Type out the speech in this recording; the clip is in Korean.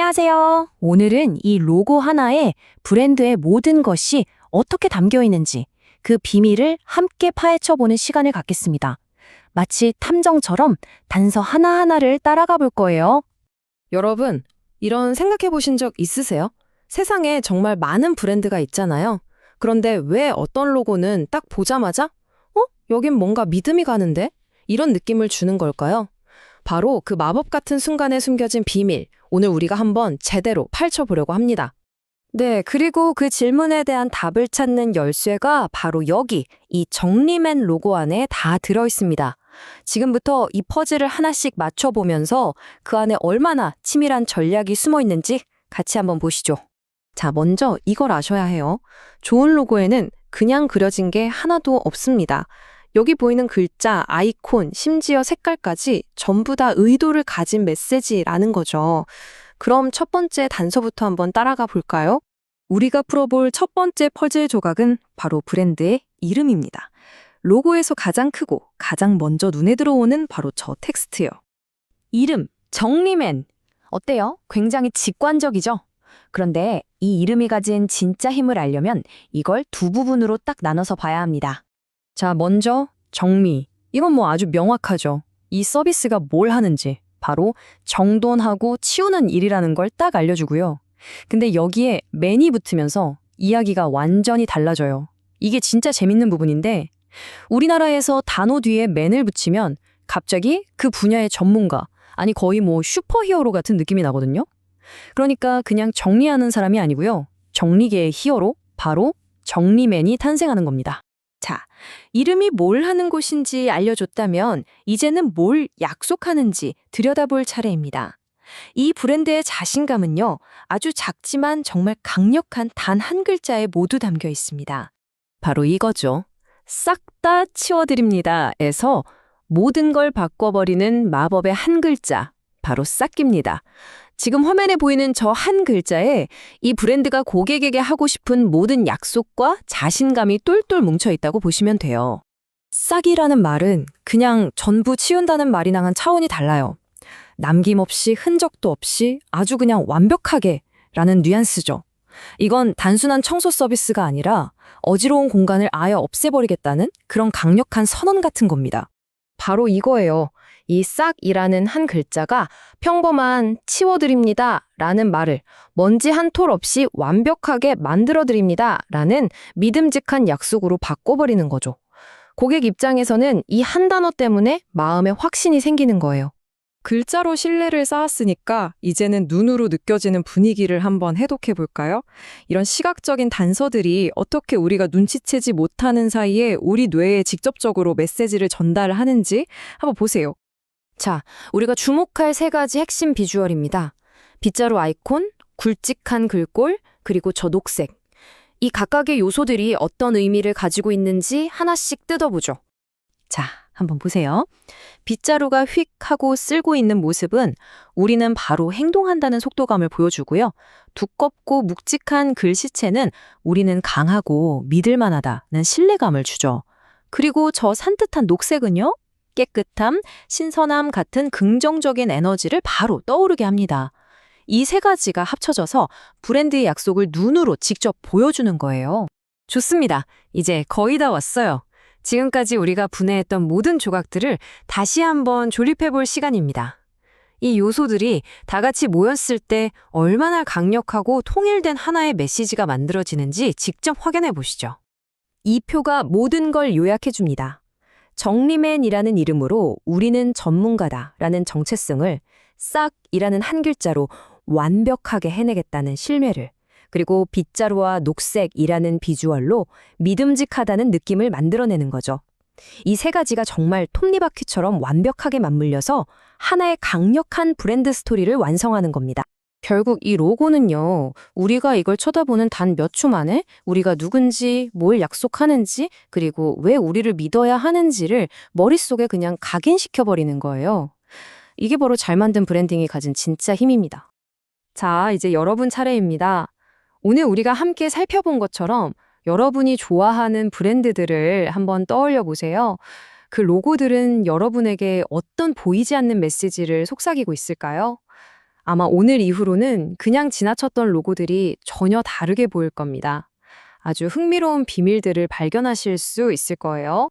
안녕하세요. 오늘은 이 로고 하나에 브랜드의 모든 것이 어떻게 담겨 있는지 그 비밀을 함께 파헤쳐보는 시간을 갖겠습니다. 마치 탐정처럼 단서 하나하나를 따라가 볼 거예요. 여러분, 이런 생각해 보신 적 있으세요? 세상에 정말 많은 브랜드가 있잖아요. 그런데 왜 어떤 로고는 딱 보자마자, 어? 여긴 뭔가 믿음이 가는데? 이런 느낌을 주는 걸까요? 바로 그 마법 같은 순간에 숨겨진 비밀, 오늘 우리가 한번 제대로 파헤쳐보려고 합니다. 네, 그리고 그 질문에 대한 답을 찾는 열쇠가 바로 여기, 이 정리맨 로고 안에 다 들어 있습니다. 지금부터 이 퍼즐을 하나씩 맞춰보면서 그 안에 얼마나 치밀한 전략이 숨어 있는지 같이 한번 보시죠. 자, 먼저 이걸 아셔야 해요. 좋은 로고에는 그냥 그려진 게 하나도 없습니다. 여기 보이는 글자, 아이콘, 심지어 색깔까지 전부 다 의도를 가진 메시지라는 거죠. 그럼 첫 번째 단서부터 한번 따라가 볼까요? 우리가 풀어볼 첫 번째 퍼즐 조각은 바로 브랜드의 이름입니다. 로고에서 가장 크고 가장 먼저 눈에 들어오는 바로 저 텍스트요. 이름, 정리맨. 어때요? 굉장히 직관적이죠? 그런데 이 이름이 가진 진짜 힘을 알려면 이걸 두 부분으로 딱 나눠서 봐야 합니다. 자, 먼저 정리. 이건 뭐 아주 명확하죠. 이 서비스가 뭘 하는지. 바로 정돈하고 치우는 일이라는 걸 딱 알려주고요. 근데 여기에 맨이 붙으면서 이야기가 완전히 달라져요. 이게 진짜 재밌는 부분인데 우리나라에서 단어 뒤에 맨을 붙이면 갑자기 그 분야의 전문가, 아니 거의 뭐 슈퍼히어로 같은 느낌이 나거든요. 그러니까 그냥 정리하는 사람이 아니고요. 정리계의 히어로, 바로 정리맨이 탄생하는 겁니다. 자, 이름이 뭘 하는 곳인지 알려줬다면 이제는 뭘 약속하는지 들여다볼 차례입니다. 이 브랜드의 자신감은요, 아주 작지만 정말 강력한 단 한 글자에 모두 담겨 있습니다. 바로 이거죠. 싹 다 치워드립니다. 에서 모든 걸 바꿔버리는 마법의 한 글자, 바로 싹깁니다. 지금 화면에 보이는 저 한 글자에 이 브랜드가 고객에게 하고 싶은 모든 약속과 자신감이 똘똘 뭉쳐 있다고 보시면 돼요. 싹이라는 말은 그냥 전부 치운다는 말이랑은 차원이 달라요. 남김없이 흔적도 없이 아주 그냥 완벽하게 라는 뉘앙스죠. 이건 단순한 청소 서비스가 아니라 어지러운 공간을 아예 없애버리겠다는 그런 강력한 선언 같은 겁니다. 바로 이거예요. 이 싹이라는 한 글자가 평범한 치워드립니다 라는 말을 먼지 한 톨 없이 완벽하게 만들어드립니다 라는 믿음직한 약속으로 바꿔버리는 거죠. 고객 입장에서는 이 한 단어 때문에 마음에 확신이 생기는 거예요. 글자로 신뢰를 쌓았으니까 이제는 눈으로 느껴지는 분위기를 한번 해독해 볼까요? 이런 시각적인 단서들이 어떻게 우리가 눈치채지 못하는 사이에 우리 뇌에 직접적으로 메시지를 전달하는지 한번 보세요. 자, 우리가 주목할 세 가지 핵심 비주얼입니다. 빗자루 아이콘, 굵직한 글꼴, 그리고 저 녹색. 이 각각의 요소들이 어떤 의미를 가지고 있는지 하나씩 뜯어보죠. 자, 한번 보세요. 빗자루가 휙 하고 쓸고 있는 모습은 우리는 바로 행동한다는 속도감을 보여주고요. 두껍고 묵직한 글씨체는 우리는 강하고 믿을 만하다는 신뢰감을 주죠. 그리고 저 산뜻한 녹색은요? 깨끗함, 신선함 같은 긍정적인 에너지를 바로 떠오르게 합니다. 이 세 가지가 합쳐져서 브랜드의 약속을 눈으로 직접 보여주는 거예요. 좋습니다. 이제 거의 다 왔어요. 지금까지 우리가 분해했던 모든 조각들을 다시 한번 조립해 볼 시간입니다. 이 요소들이 다 같이 모였을 때 얼마나 강력하고 통일된 하나의 메시지가 만들어지는지 직접 확인해 보시죠. 이 표가 모든 걸 요약해 줍니다. 정리맨이라는 이름으로 우리는 전문가다라는 정체성을 싹이라는 한 글자로 완벽하게 해내겠다는 실매를 그리고 빗자루와 녹색이라는 비주얼로 믿음직하다는 느낌을 만들어내는 거죠. 이 세 가지가 정말 톱니바퀴처럼 완벽하게 맞물려서 하나의 강력한 브랜드 스토리를 완성하는 겁니다. 결국 이 로고는요, 우리가 이걸 쳐다보는 단 몇 초 만에 우리가 누군지, 뭘 약속하는지, 그리고 왜 우리를 믿어야 하는지를 머릿속에 그냥 각인시켜버리는 거예요. 이게 바로 잘 만든 브랜딩이 가진 진짜 힘입니다. 자, 이제 여러분 차례입니다. 오늘 우리가 함께 살펴본 것처럼 여러분이 좋아하는 브랜드들을 한번 떠올려 보세요. 그 로고들은 여러분에게 어떤 보이지 않는 메시지를 속삭이고 있을까요? 아마 오늘 이후로는 그냥 지나쳤던 로고들이 전혀 다르게 보일 겁니다. 아주 흥미로운 비밀들을 발견하실 수 있을 거예요.